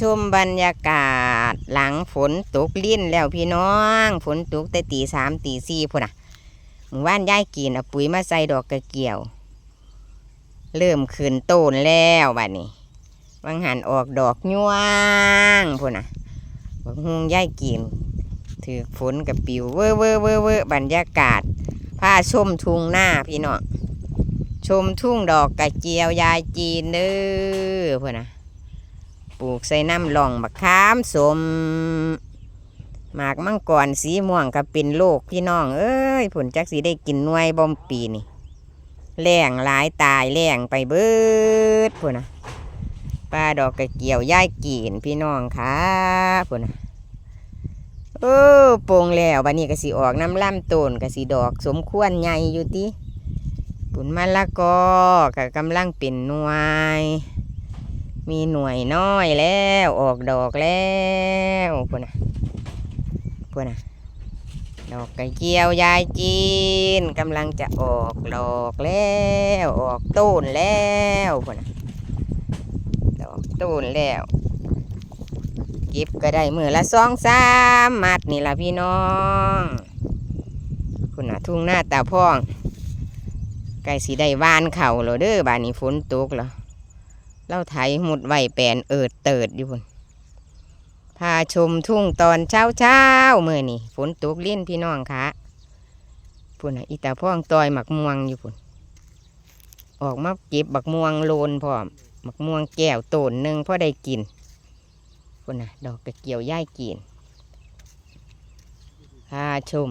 ชมบรรยากาศหลังฝนตกลิ้นแล้วพี่น้อง ฝนตกแต่ตีสามตีสี่พุ่นอะหมู่บ้านย่ายกินเอาปุ๋ยมาใส่ดอกกระเกี่ยว เริ่มขึ้นต้นแล้วบัดนี้วังหันออกดอกย่วงพุ่นอะบักฮงย่ายกินถือฝนกับปิวเวอเวอเวอเวอบรรยากาศพาชมทุ่งหน้าพี่น้องชมทุ่งดอกกระเจียวยายจีนเด้อพุ่นอะ ปลูกใส่น้ำหลองบักขามสม หมากมังกรสีม่วงก็เป็นโลกพี่น้อง เอ้ยผลจักสีได้กินน่วยบอมปีนี่แรงหลายตายแรงไปเบิดพุ่นนะปลาดอกกระเกี่ยวย่ายกีนพี่น้องค่ะพุ่นนะเออโป่งแล้วบันนี้ก็สิออกน้ำล่ำต้นก็สิดอกสมควรใหญ่อยู่ติปุ่นมะละกอก็กำลังเป็นน่วย มีหน่วยน้อยแล้วออกดอกแล้วพวกน่ะพวกน่ะดอกกระเจียวยายจีนกำลังจะออกดอกแล้วออกต้นแล้วพวกน่ะดอกต้นแล้วเก็บก็ได้มือละสองสามมัดนี่ละพี่น้องคุณน่ะทุ่งหน้าตาพ่องไก่สีได้วานเข่าแล้วเด้อบานนี้ฝนตกแล้ว เล่าไถหมุดไหวแปนเอิดเติดอยู่พุ่นพาชมทุ่งตอนเช้าเช้าๆมื่อนี่ฝนตกลิ้นพี่น้องคะพุ่นน่ะอีตาพ่องตอยหมักม่วงอยู่พุ่นออกมาเก็บบักม่วงโลนพร้อมหมักม่วงแก้วโตนหนึ่งพ่อได้กินพุ่นน่ะดอกกระเกี่ยวย่ายกินพาชม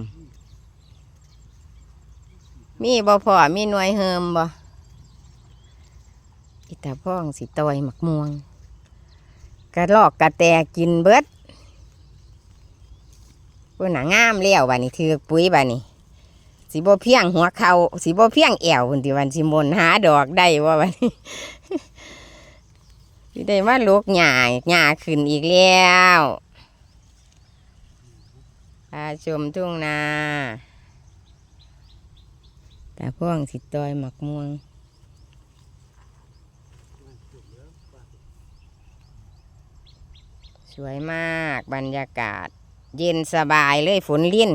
มีบ่พอมีหน่วยเฮิมบ่ อิตาพ่องสิตอยหมักม่วงกระลอกกระแตกินเบิดเพื่นหนางามเลี้ยวบานี่ถือปุ๋ยบานี่สิบ่เพียงหัวเขาสิบ่เพียงแอวพุ่นที่วันสิมนหาดอกได้ว่าบานี้สิได้มาลูกหญ้าหญ้าขึ้นอีกแล้วพาชมทุ่งนาแตาพ่องสิตอยหมักม่วง สวยมากบรรยากาศ เย็นสบายเลยฝนลิ่น